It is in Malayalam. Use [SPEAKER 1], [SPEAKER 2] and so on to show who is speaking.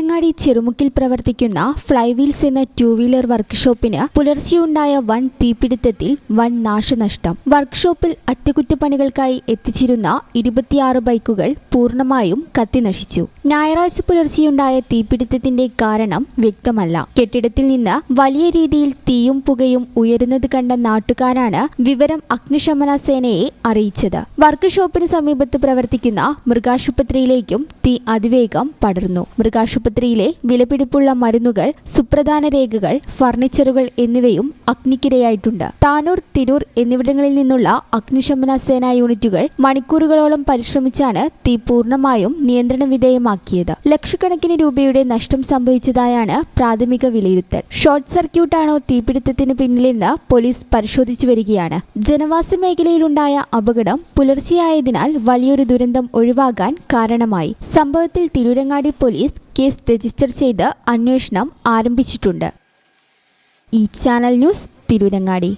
[SPEAKER 1] തിരൂരങ്ങാടി ചെറുമുക്കിൽ പ്രവർത്തിക്കുന്ന ഫ്ലൈവീൽസ് എന്ന ടൂ വീലർ വർക്ക്ഷോപ്പിന് പുലർച്ചെയുണ്ടായ വൻ തീപിടുത്തത്തിൽ വൻ നാശനഷ്ടം. വർക്ക്ഷോപ്പിൽ അറ്റകുറ്റപ്പണികൾക്കായി എത്തിച്ചിരുന്ന ഇരുപത്തിയാറ് ബൈക്കുകൾ പൂർണമായും കത്തിനശിച്ചു. ഞായറാഴ്ച പുലർച്ചെയുണ്ടായ തീപിടുത്തത്തിന്റെ കാരണം വ്യക്തമല്ല. കെട്ടിടത്തിൽ നിന്ന് വലിയ രീതിയിൽ തീയും പുകയും ഉയരുന്നത് കണ്ട നാട്ടുകാരാണ് വിവരം അഗ്നിശമന സേനയെ അറിയിച്ചത്. വർക്ക്ഷോപ്പിന് സമീപത്ത് പ്രവർത്തിക്കുന്ന മൃഗാശുപത്രിയിലേക്കും തീ അതിവേഗം പടർന്നു. മൃഗാശുപത്രിയിലെ വിലപിടിപ്പുള്ള മരുന്നുകൾ സുപ്രധാന രേഖകൾ ഫർണിച്ചറുകൾ എന്നിവയും അഗ്നിക്കിരയായിട്ടുണ്ട്. താനൂർ തിരൂർ എന്നിവിടങ്ങളിൽ നിന്നുള്ള അഗ്നിശമന സേനാ യൂണിറ്റുകൾ മണിക്കൂറുകളോളം പരിശ്രമിച്ചാണ് തീ പൂർണമായും നിയന്ത്രണ വിധേയമാക്കിയത്. ലക്ഷക്കണക്കിന് രൂപയുടെ നഷ്ടം സംഭവിച്ചതായാണ് പ്രാഥമിക വിലയിരുത്തൽ. ഷോർട്ട് സർക്യൂട്ടാണോ തീപിടുത്തത്തിന് പിന്നിലെന്ന് പോലീസ് പരിശോധിച്ചു വരികയാണ്. ജനവാസ മേഖലയിലുണ്ടായ അപകടം പുലർച്ചെയായതിനാൽ വലിയൊരു ദുരന്തം ഒഴിവാകാൻ കാരണമായി. സംഭവത്തിൽ തിരൂരങ്ങാടി പോലീസ് കേസ് രജിസ്റ്റർ ചെയ്ത് അന്വേഷണം ആരംഭിച്ചിട്ടുണ്ട്. ഈ ചാനൽ ന്യൂസ് തിരൂരങ്ങാടി.